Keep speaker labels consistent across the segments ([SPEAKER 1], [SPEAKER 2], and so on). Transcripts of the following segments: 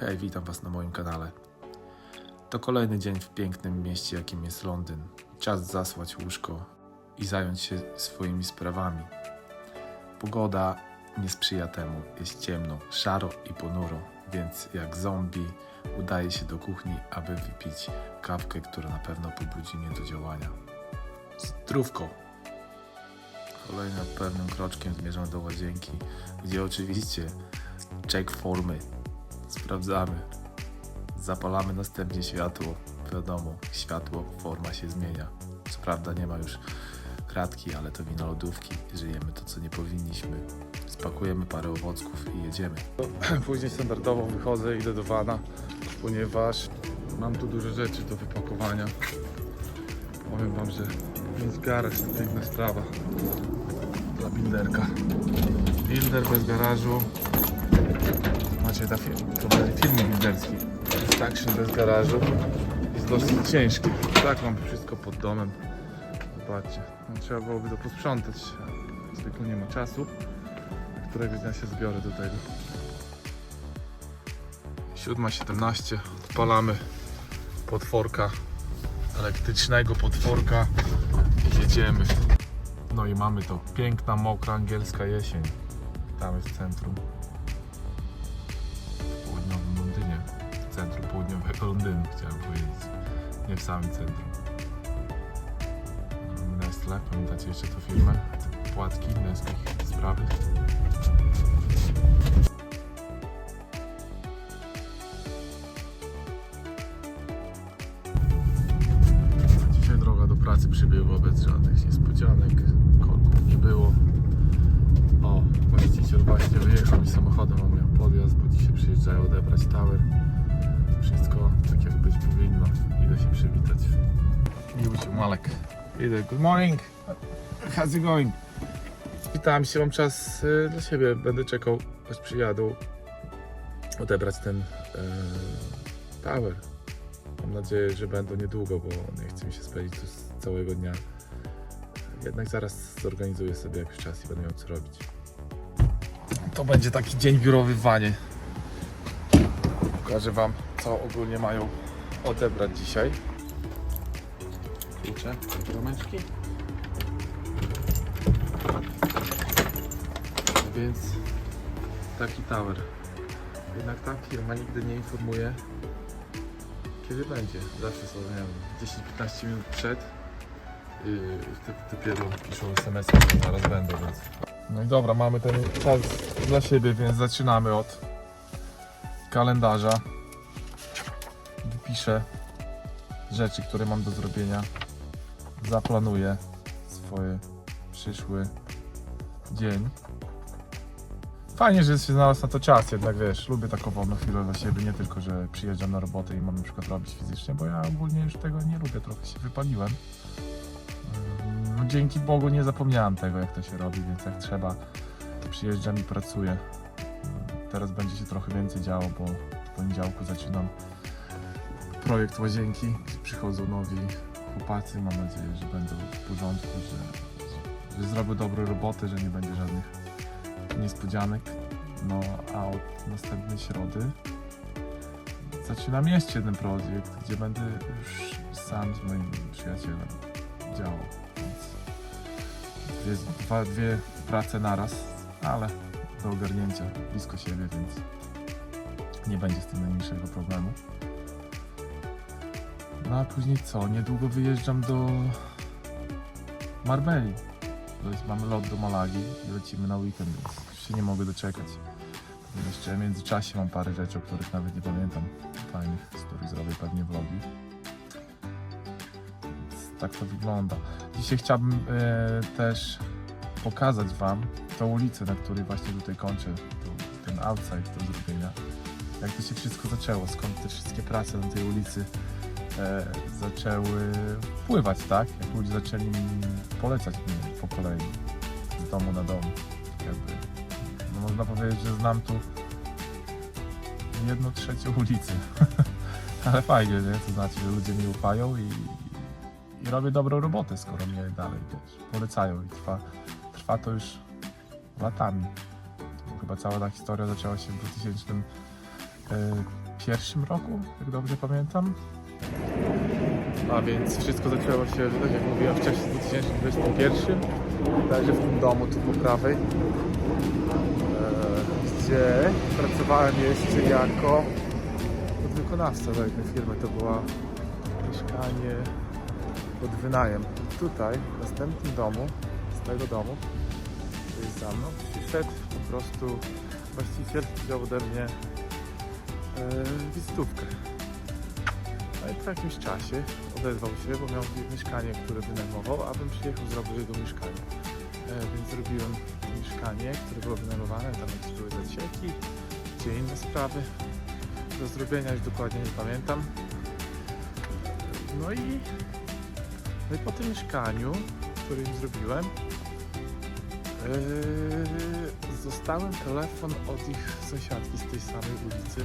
[SPEAKER 1] Hej, witam Was na moim kanale. To kolejny dzień w pięknym mieście, jakim jest Londyn. Czas zasłać łóżko i zająć się swoimi sprawami. Pogoda nie sprzyja temu. Jest ciemno, szaro i ponuro, więc jak zombie udaje się do kuchni, aby wypić kawkę, która na pewno pobudzi mnie do działania. Zdrówko! Kolejnym pewnym kroczkiem zmierzam do łazienki, gdzie oczywiście check formy. Sprawdzamy. Zapalamy następnie światło. Wiadomo, światło, forma się zmienia. Co prawda nie ma już kratki, ale to wino lodówki. Żyjemy to, co nie powinniśmy. Spakujemy parę owocków i jedziemy.
[SPEAKER 2] Później standardowo wychodzę, idę do wana, ponieważ mam tu dużo rzeczy do wypakowania. Powiem wam, że więc garaż to piękna sprawa dla builderka. Builder bez garażu. Macie ta film, to będzie film builderski. Construction bez garażu jest dosyć ciężki. Tak mam wszystko pod domem. Zobaczcie, no, trzeba byłoby to posprzątać. Zwykle nie ma czasu. Któregoś dnia się zbiorę do tego. 7.17 odpalamy potworka elektrycznego potworka i jedziemy no i mamy to piękna mokra angielska jesień tam jest centrum południowego Londynu chciałem powiedzieć nie w samym centrum Nestle, pamiętacie jeszcze tę firmę? Płatki, Nestle, te sprawy Dzisiaj droga do pracy przybiegła bez żadnych niespodzianek, korków nie było. O, właściciel właśnie wyjechał i samochodem on miał podjazd, bo dzisiaj przyjeżdżają odebrać tower. Wszystko tak jak być powinno. Idę się przywitać. Miły się Malek. Idę. Good morning. How's it going? Witam się, mam czas y, dla siebie. Będę czekał, aż przyjadą odebrać ten y, tower. Mam nadzieję, że będą niedługo, bo nie chce mi się spędzić tu z całego dnia. Jednak zaraz zorganizuję sobie jakiś czas i będę miał co robić. To będzie taki dzień biurowy w wanie. Pokażę Wam, co ogólnie mają odebrać dzisiaj. Klucze, rameczki. Więc taki tower. Jednak ta firma nigdy nie informuje, kiedy będzie. Zawsze są, nie wiem, 10-15 minut przed. Yy, dopiero piszą SMS, że zaraz będą, więc. No i dobra, mamy ten czas dla siebie, więc zaczynamy od kalendarza. Wypiszę rzeczy, które mam do zrobienia. Zaplanuję swoje przyszły dzień. Fajnie, że się znalazł na to czas, jednak wiesz, lubię taką wolną chwilę dla siebie, nie tylko, że przyjeżdżam na robotę i mam na przykład robić fizycznie, bo ja ogólnie już tego nie lubię, trochę się wypaliłem. No, dzięki Bogu nie zapomniałem tego, jak to się robi, więc jak trzeba, przyjeżdżam i pracuję. Teraz będzie się trochę więcej działo, bo w poniedziałku zaczynam projekt łazienki, przychodzą nowi chłopacy, mam nadzieję, że będą w porządku, że, że, zrobię dobrą robotę, że nie będzie żadnych niespodzianek. No a od następnej środy zaczynam jeszcze jeden projekt, gdzie będę już sam z moim przyjacielem działał. Więc dwie, dwa, dwie prace naraz, ale do ogarnięcia blisko siebie, więc nie będzie z tym najmniejszego problemu. No a później co? Niedługo wyjeżdżam do Marbeli. To jest, mamy lot do Malagi i lecimy na weekend, więc już się nie mogę doczekać. Jeszcze w międzyczasie mam parę rzeczy, o których nawet nie pamiętam. Fajnych, z których zrobię pewnie vlogi. Więc tak to wygląda. Dzisiaj chciałbym e, też pokazać Wam tą ulicę, na której właśnie tutaj kończę ten outside do zrobienia. Jak to się wszystko zaczęło, skąd te wszystkie prace na tej ulicy zaczęły wpływać, tak? Jak ludzie zaczęli mi polecać mnie po kolei z domu na dom. Jakby, no można powiedzieć, że znam tu jedną trzecią ulicy. Ale fajnie, nie? To znaczy, że ludzie mi ufają i, i robię dobrą robotę, skoro mnie dalej wiesz, polecają i trwa, trwa to już latami. Chyba cała ta historia zaczęła się w 2000 e, roku, jak dobrze pamiętam. A więc wszystko zaczęło się, tak jak mówiłem wcześniej, w 2021. Także w tym domu tu po prawej, e, gdzie pracowałem jeszcze jako podwykonawca dla jednej firmy. To była mieszkanie pod wynajem. Tutaj, w następnym domu, z tego domu, to jest za mną, przyszedł po prostu właściciel, wziął ode mnie e, wizytówkę. Po jakimś czasie odezwał się, bo miał mieszkanie, które wynajmował, abym przyjechał zrobił jego mieszkanie. E, więc zrobiłem mieszkanie, które było wynajmowane, tam jakieś były zacieki, czy inne sprawy do zrobienia, już dokładnie nie pamiętam. No i, no i po tym mieszkaniu, które im zrobiłem, Yy, zostałem telefon od ich sąsiadki z tej samej ulicy.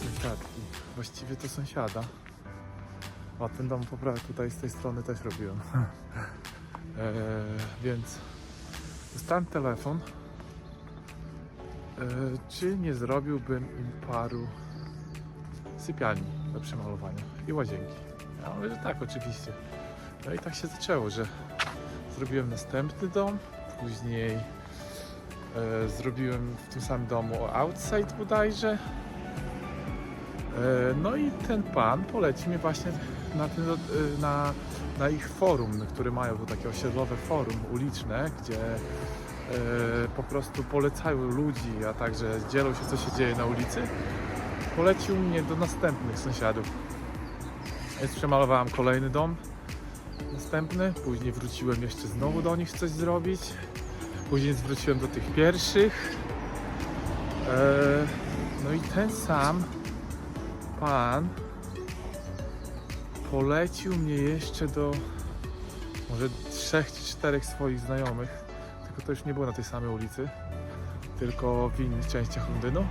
[SPEAKER 2] Sąsiadki. Właściwie to sąsiada. O, ten dom poprawę tutaj z tej strony też robiłem. Yy, więc dostałem telefon, yy, czy nie zrobiłbym im paru sypialni do przemalowania i łazienki. Ja mówię, że tak, oczywiście. No i tak się zaczęło, że zrobiłem następny dom, później e, zrobiłem w tym samym domu outside bodajże. E, no i ten pan polecił mnie właśnie na, ten, e, na, na ich forum, które mają to takie osiedlowe forum uliczne, gdzie e, po prostu polecają ludzi, a także dzielą się co się dzieje na ulicy. Polecił mnie do następnych sąsiadów. Więc przemalowałem kolejny dom następny, później wróciłem jeszcze znowu do nich coś zrobić, później wróciłem do tych pierwszych. No i ten sam pan polecił mnie jeszcze do może trzech czy czterech swoich znajomych, tylko to już nie było na tej samej ulicy, tylko w innych częściach Londynu.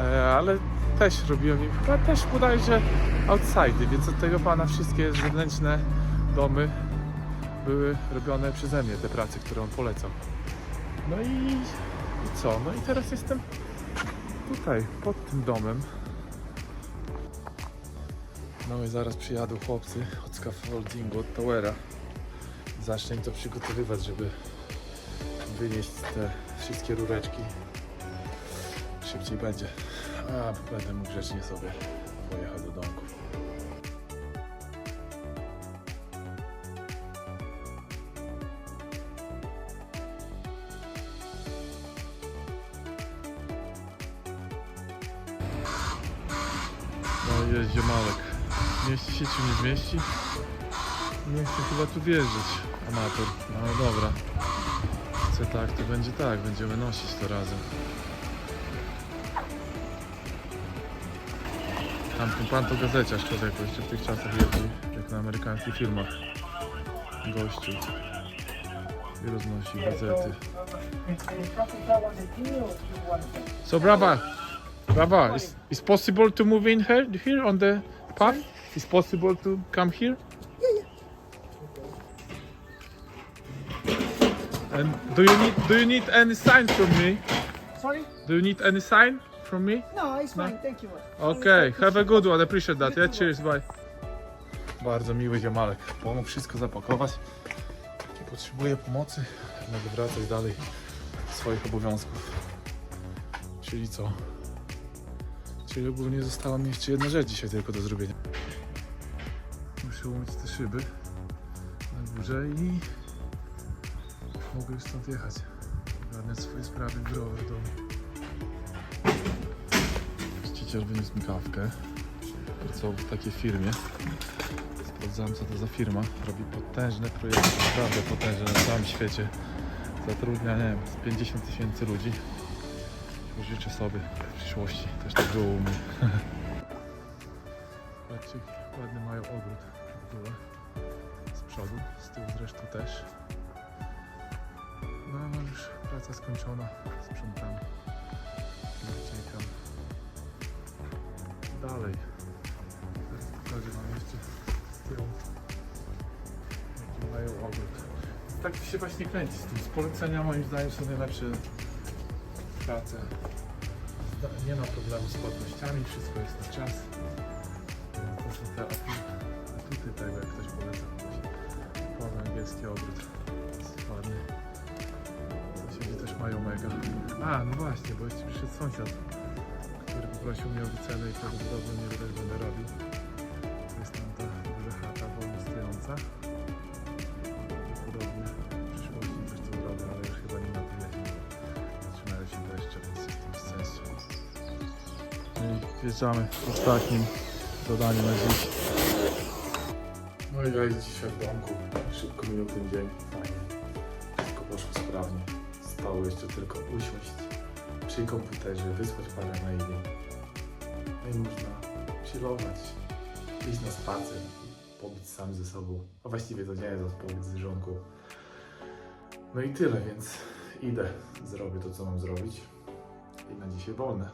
[SPEAKER 2] Eee, ale też robiłem im chyba też bodajże outside, więc od tego pana wszystkie zewnętrzne domy były robione przeze mnie, te prace, które on polecał. No i, i co? No i teraz jestem tutaj, pod tym domem. No i zaraz przyjadą chłopcy od scaffoldingu, od Towera. Zacznę im to przygotowywać, żeby wynieść te wszystkie rureczki. Szybciej będzie. A będę mógł grzecznie sobie pojechać do domku. Mieści się czy nie zmieści? Nie chcę chyba tu wierzyć, amator. No ale dobra. Chcę tak, to będzie tak. Będziemy nosić to razem. Tam ten pan to gazeciarz człowieku, jeszcze w tych czasach jeździ, jak na amerykańskich filmach. Gościu. I roznosi gazety. So brava, brava, is, is possible to move in here, here on the path? Is possible to come here? And do you need do you need any sign from me?
[SPEAKER 3] Sorry?
[SPEAKER 2] Do you need any sign from me?
[SPEAKER 3] No, it's fine. Thank you.
[SPEAKER 2] Okay, have a good one, appreciate that. Yeah, cheers, bye. Bardzo miły ziomalek. Pomógł wszystko zapakować. Nie potrzebuję pomocy. Mogę wracać dalej do swoich obowiązków. Czyli co? Czyli ogólnie została mi jeszcze jedna rzecz dzisiaj tylko do zrobienia. Umyć te szyby na górze i mogę już stąd jechać. Ogarniać swoje sprawy biurowe w domu. Właściciel wyniósł mi kawkę. Pracował w takiej firmie. Sprawdzałem co to za firma. Robi potężne projekty, naprawdę potężne na całym świecie. Zatrudnia, nie wiem, z 50 tysięcy ludzi. Życzę sobie w przyszłości też tak było u mnie. Patrzcie, ładny mają ogród Z przodu, z tyłu zresztą też. No już praca skończona, sprzątamy. Uciekam dalej. Teraz pokażę wam jeszcze z tyłu jaki mają ogród. Tak się właśnie kręci z tym. Z polecenia moim zdaniem są najlepsze prace No, Nie ma problemu z płatnościami, wszystko jest na czas. To są te atuty tego, jak ktoś poleca. Pełny angielski obrót. Jest ładny. Sąsiedzi też mają mega. A, no właśnie, bo jeszcze przyszedł sąsiad, który poprosił mnie o wycenę i prawdopodobnie nie widać. To jest tam ta duża chata wolno stojąca. Prawdopodobnie w przyszłości coś tu zrobię, ale już chyba nie ma tyle zimy. Zaczynają się deszcze, więc jest to bez sensu. I wjeżdżamy z ostatnim zadaniem na dziś. No i ja jest dzisiaj w domku. Szybko minął ten dzień. Fajnie. Wszystko poszło sprawnie. Stało jeszcze tylko usiąść przy komputerze, wysłać parę maili. No i można chillować, iść na spacer, pobyć sam ze sobą. A właściwie to nie jest pobyć z żonką. No i tyle, więc idę, zrobię to, co mam zrobić. I na dzisiaj wolne.